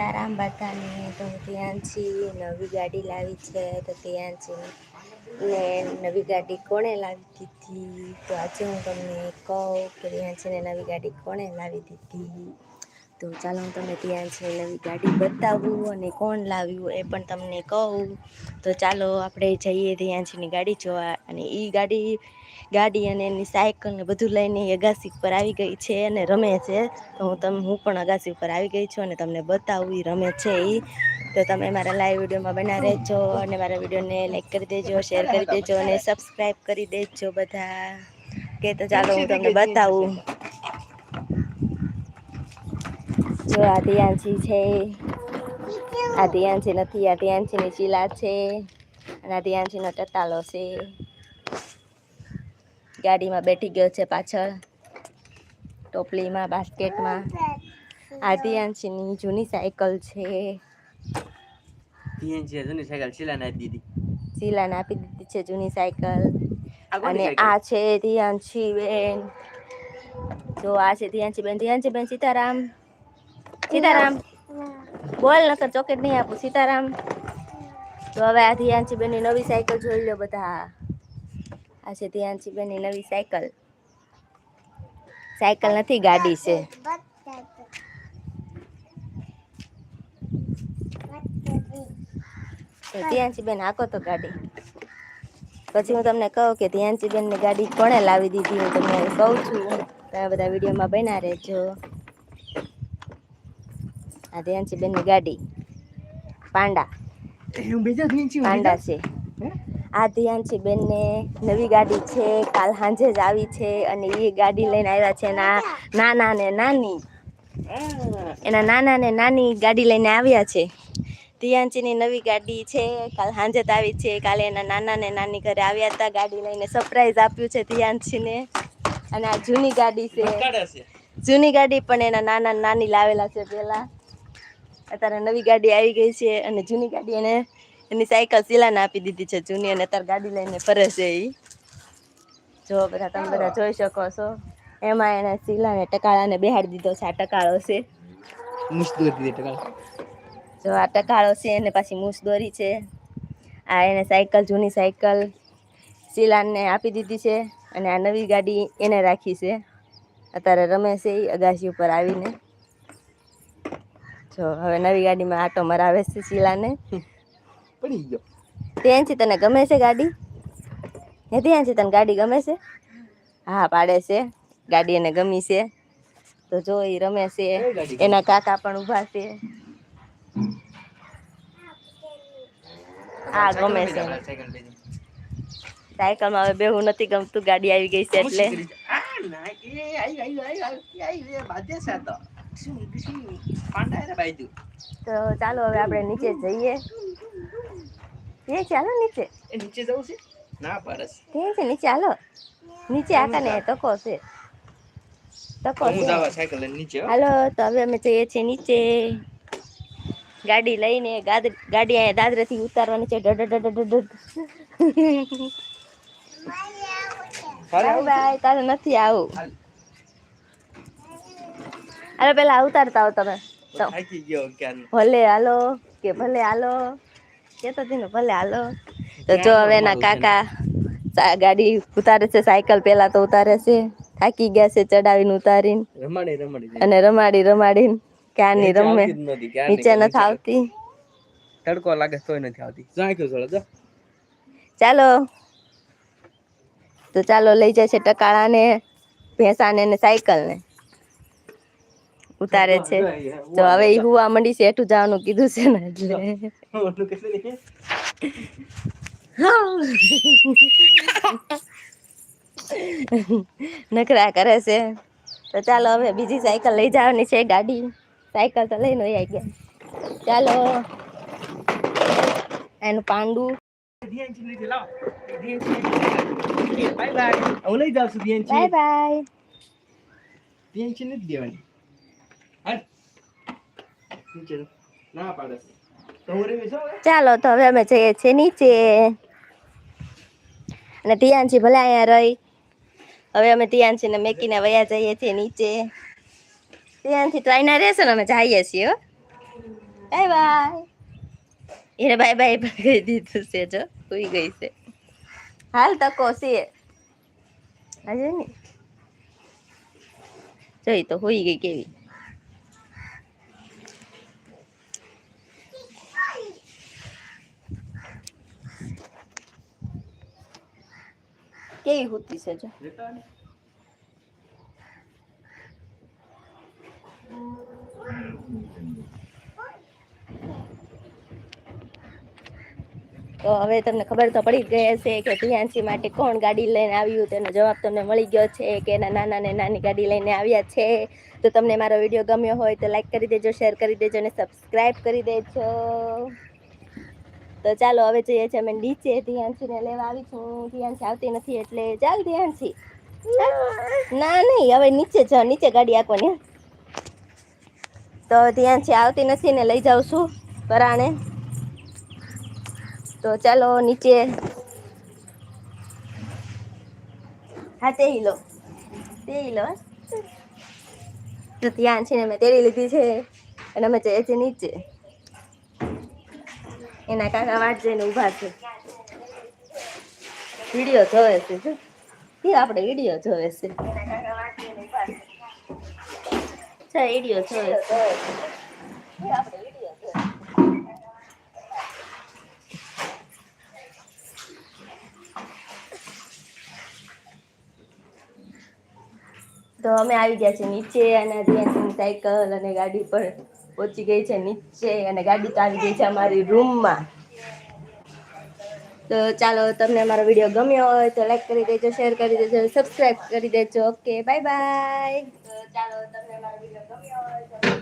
સીતારામ બધાને તો ત્યાંથી નવી ગાડી લાવી છે, તો ત્યાંથી ને નવી ગાડી કોણે લાવી દીધી? તો આજે હું તમને કહું કે ત્યાંથી ને નવી ગાડી કોણે લાવી દીધી? તો ચાલો હું તમને છે નવી ગાડી બતાવું અને કોણ લાવ્યું એ પણ તમને કહું. તો ચાલો આપણે જઈએ ત્યાંથીની ગાડી જોવા અને એ ગાડી ગાડી અને એની સાયકલ ને બધું લઈને અગાસી ઉપર આવી ગઈ છે અને રમે છે. તો હું તમે, હું પણ અગાસી ઉપર આવી ગઈ છું અને તમને બતાવું એ રમે છે એ તો તમે મારા લાઈવ વિડીયોમાં બના રહેજો અને મારા વિડીયોને લાઈક કરી દેજો શેર કરી દેજો અને સબસ્ક્રાઈબ કરી દેજો બધા. કે તો ચાલો હું તમને બતાવું. જો આ ધ્યાનસી છે. આ ધ્યાનસી નથી, આ ધ્યાનસીની ચીલા છે અને આ ધ્યાનસીનો ટટાલો છે. ગાડીમાં બેઠી ગયો છે પાછળ. ટોપલીમાં બાસ્કેટમાં. આદિયાંશીની દિયાંશીની જૂની સાયકલ છે. જૂની સાયકલ શીલાને આપી દીધી. શીલાને આપી દીધી છે જૂની સાયકલ. અને આ છે ધિયાંશી બેન જો આ છે ધિયાંશી બેન ધિયાંશી બેન સીતારામ. સીતારામ. બોલ નકર ચોકેટ નહીં આપું. સીતારામ. તો હવે આ દિયાંશી બેનની નવી સાયકલ જોઈ લો બધા. આ છે દિયાંશી બેનની નવી સાયકલ. સાયકલ નથી ગાડી છે. તો દિયાંશી બેન હાકો તો ગાડી. પછી હું તમને કહું કે ધ્યાનસી બેનની ગાડી કોણે લાવી દીધી હું તમને કહું છું. તમે બધા વિડીયોમાં બના રહેજો. આ ધ્યાનસી બેનની ગાડી. પાંડા. પાંડા છે. આ ધ્યાનથી બેનને. નવી ગાડી છે કાલ સાંજે જ આવી છે અને એ ગાડી લઈને આવ્યા છે એના નાના ને નાની. એના નાના ને નાની ગાડી લઈને આવ્યા છે. દિયાંચીની નવી ગાડી છે કાલ સાંજે જ આવી છે. કાલે એના નાના ને નાની ઘરે આવ્યા હતા ગાડી લઈને સરપ્રાઈઝ આપ્યું છે દિયાંશીને અને આ જૂની ગાડી છે. જૂની ગાડી પણ એના નાના નાની લાવેલા છે પહેલાં. અત્યારે નવી ગાડી આવી ગઈ છે અને જૂની ગાડી એને એની સાયકલ શિલાને આપી દીધી છે જૂની અને અત્યારે ગાડી લઈને ફરે છે એ જો બધા તમે બધા જોઈ શકો છો. એમાં એને શીલાને ટકાળાને બેહાડી દીધો છે આ ટકાળો છે. જો આ ટકાળો છે એને પાછી મૂસ દોરી છે. આ એને સાયકલ જૂની સાયકલ શીલાને આપી દીધી છે અને આ નવી ગાડી એને રાખી છે. અત્યારે રમે છે એ અગાસી ઉપર આવીને. જો હવે નવી ગાડીમાં આટો મરાવે છે શીલાને પડી ગયો. ત્યાંથી તને ગમે છે ગાડી? હે ત્યાંથી તને ગાડી ગમે છે? હા પાડે છે. ગાડી એને ગમી છે. તો જો એ રમે છે? એના કાકા પણ ઊભા છે. હા ગમે છે. સાયકલમાં હવે બેહું નથી ગમતું. ગાડી આવી ગઈ છે એટલે. તો ચાલો હવે આપણે નીચે જઈએ. એ ચાલો નીચે નીચે જવું છે ના પરસ ત્યાં છે નીચે હાલો નીચે આકાને ટકો છે ટકો હું જાવા સાયકલ નીચે હાલો તો હવે અમે જઈએ છીએ નીચે ગાડી લઈને ગાડી અહીંયા દાદરેથી ઉતારવાની છે ડડ ડડ ડડ. બાય બાય તારે નથી આવું અરે પેલા ઉતારતા હો તમે તો. ભલે હાલો કે ભલે હાલો કેતો હતી ભલે હાલો. તો જો હવે એના કાકા ગાડી ઉતારે છે સાયકલ પેલા તો ઉતારે છે થાકી ગયા છે ચડાવીને ઉતારીને. રમાડી રમાડી અને રમાડી રમાડીને ક્યારની નીચે રમે નીચે નથી આવતી. તડકો લાગે તોય નથી આવતી. સાયકલ ચડો ચાલો. તો ચાલો લઈ જાય છે ટકાળાને ભેંસાને ને સાયકલને. ઉતારે છે. તો હવે ઈ હુવા મંડી છે હેઠું જવાનું કીધું છે ને એટલે. નખરા કરે છે. તો ચાલો હવે બીજી સાયકલ લઈ જવાની છે ગાડી. સાયકલ તો લઈને આવી ગયા. ચાલો. એનું પાંડું. Bye bye. Bye bye. દેવાની. ચાલો તો હવે અમે જઈએ છીએ નીચે. અને તિયાનજી ભલે અહીંયા રહી. હવે અમે તિયાનજીને મેકીને વયા જઈએ છીએ નીચે. ત્યાંથી તો અહીંયા રહેશે ને અમે જઈએ છીએ બાય બાય. એને બાય બાય પણ કહી દીધું છે જો, સુઈ ગઈ છે. હાલ તકો છે. આજે ને જોઈ તો હોઈ ગઈ કેવી. કેવી હોતી છે જો. તો હવે તમને ખબર તો પડી ગઈ હશે કે પ્રિયાંશી માટે કોણ ગાડી લઈને આવ્યું તેનો જવાબ તમને મળી ગયો છે કે એના નાના ને નાની ગાડી લઈને આવ્યા છે તો તમને મારો વીડિયો ગમ્યો હોય તો લાઈક કરી દેજો શેર કરી દેજો અને સબસ્ક્રાઈબ કરી દેજો તો ચાલો હવે જઈએ છીએ અમે નીચે ધ્યાનસીને લેવા આવી છું ધ્યાનસી આવતી નથી એટલે ચાલ ધ્યાનસી ના, નહીં, હવે નીચે જ, નીચે ગાડી આંકવાની. તો ધ્યાનસી આવતી નથી ને લઈ જાઉં છું પરાણે. તો ચાલો નીચે. હા, તે લો. તે લો તો ધ્યાન છે ને મેં તેડી લીધી છે અને અમે જઈએ છીએ નીચે. એના કાકા વાટ જઈને ઊભા છે. વીડિયો જોવે છે એ આપણે વીડિયો જોવે છે. છે. વીડિયો જોવે. તો અમે આવી ગયા છે નીચે અને ત્યાંથી સાયકલ અને ગાડી પર. પહોંચી ગઈ છે નીચે અને ગાડી તો આવી ગઈ છે અમારી રૂમમાં. તો ચાલો, તમને અમારો વીડિયો ગમ્યો હોય તો લાઈક કરી દેજો શેર કરી દેજો સબસ્ક્રાઈબ કરી દેજો. ઓકે બાય બાય તો ચાલો, તમને અમારો વીડિયો ગમ્યો હોય તો